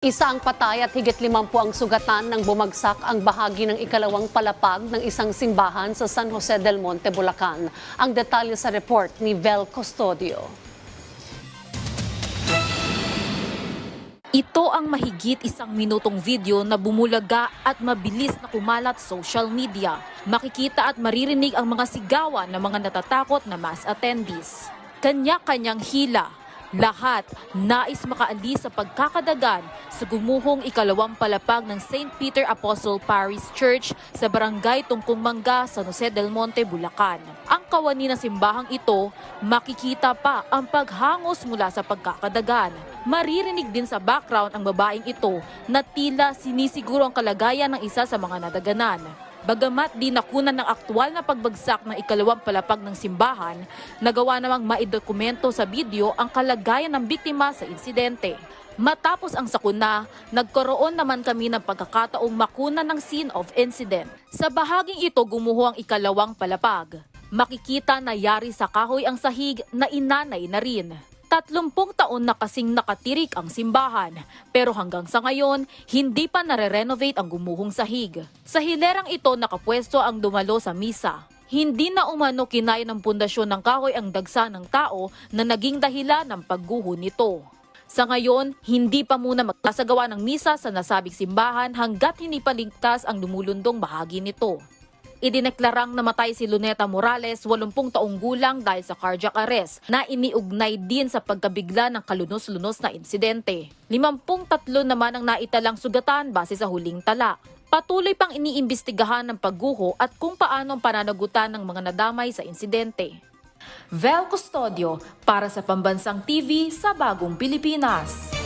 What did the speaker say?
Isa ang patay at higit limampu ang sugatan nang bumagsak ang bahagi ng ikalawang palapag ng isang simbahan sa San Jose del Monte, Bulacan. Ang detalye sa report ni Vel Custodio. Ito ang mahigit isang minutong video na bumulaga at mabilis na kumalat social media. Makikita at maririnig ang mga sigawan ng mga natatakot na mass attendees. Kanya-kanyang hila. Lahat nais makaalis sa pagkakadagan sa gumuhong ikalawang palapag ng St. Peter Apostle Parish Church sa barangay Tungkong Mangga, San Jose del Monte, Bulacan. Ang kawani ng simbahang ito, makikita pa ang paghangos mula sa pagkakadagan. Maririnig din sa background ang babaeng ito na tila sinisiguro ang kalagayan ng isa sa mga nadaganan. Bagamat di nakunan ng aktwal na pagbagsak ng ikalawang palapag ng simbahan, nagawa namang maidokumento sa video ang kalagayan ng biktima sa insidente. Matapos ang sakuna, nagkaroon naman kami ng pagkakataong makuna ng scene of incident. Sa bahaging ito gumuho ang ikalawang palapag. Makikita na yari sa kahoy ang sahig na inanay na rin. Tatlumpung taon na kasing nakatirik ang simbahan, pero hanggang sa ngayon, hindi pa nare-renovate ang gumuhong sahig. Sa hilerang ito nakapwesto ang dumalo sa misa. Hindi na umano kinaya ng pundasyon ng kahoy ang dagsa ng tao na naging dahilan ng pagguho nito. Sa ngayon, hindi pa muna magkasagawa ng misa sa nasabing simbahan hanggat hindi pa ligtas ang lumulundong bahagi nito. Idineklarang namatay si Luneta Morales, 80 taong gulang dahil sa cardiac arrest na iniugnay din sa pagkabigla ng kalunos-lunos na insidente. 53 naman ang naitalang sugatan base sa huling tala. Patuloy pang iniimbestigahan ng pagguho at kung paano ang pananagutan ng mga nadamay sa insidente. Vel Custodio para sa Pambansang TV sa Bagong Pilipinas.